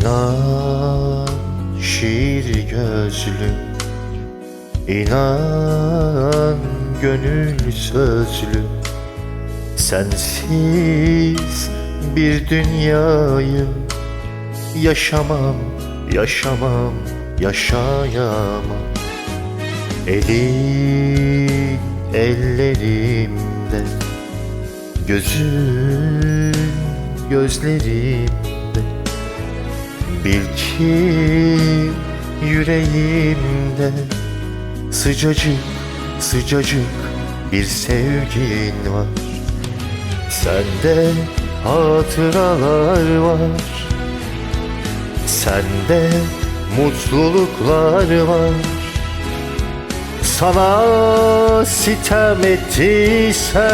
İnan şiir gözlü. İnan gönül sözlü. Sensiz bir dünyayı Yaşamam, yaşamam, yaşayamam. Elin ellerimde. Gözün gözlerimde Bil ki yüreğimde Sıcacık sıcacık bir sevgin var. Sende hatıralar var. Sende mutluluklar var. Sana sitem ettiysem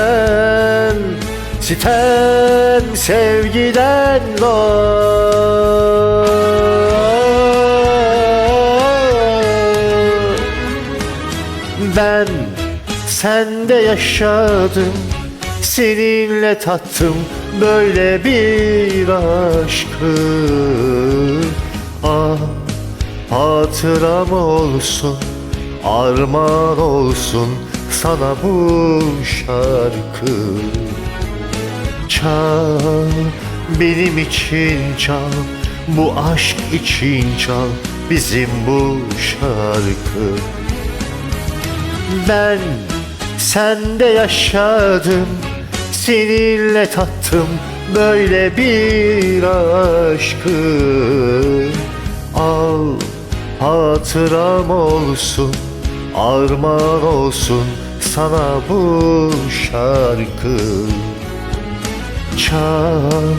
Sitem sevgiden doğar Ben sende yaşadım Seninle tattım böyle bir aşkı. Ah hatıram olsun Armağan olsun sana bu şarkı Çal benim için çal Bu aşk için çal bizim bu şarkı. Ben sende yaşadım Seninle tattım böyle bir aşkı. Al hatıram olsun Armağan olsun sana bu şarkı Çal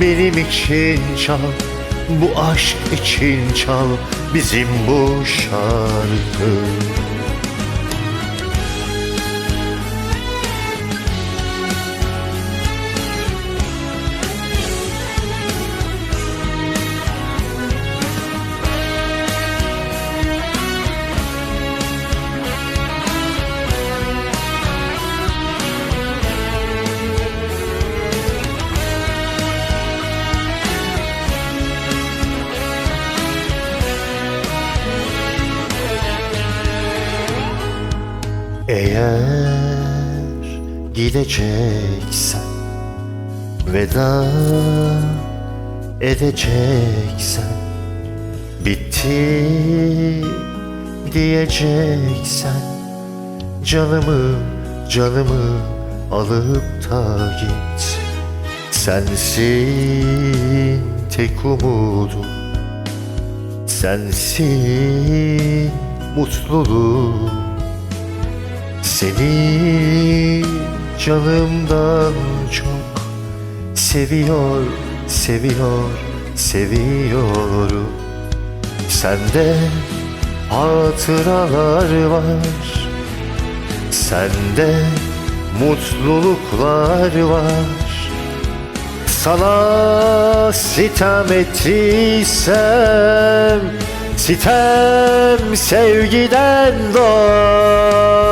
benim için çal Bu aşk için çal bizim bu şarkı Eğer gideceksen Veda edeceksen Bitti diyeceksen Canımı canımı alıp da git. Sensin tek umudum Sensin mutluluğum seni canımdan çok seviyor, seviyor, seviyorum. Sende hatıralar var, sende mutluluklar var. Sana sitem ettiysem Sitem sevgiden doğar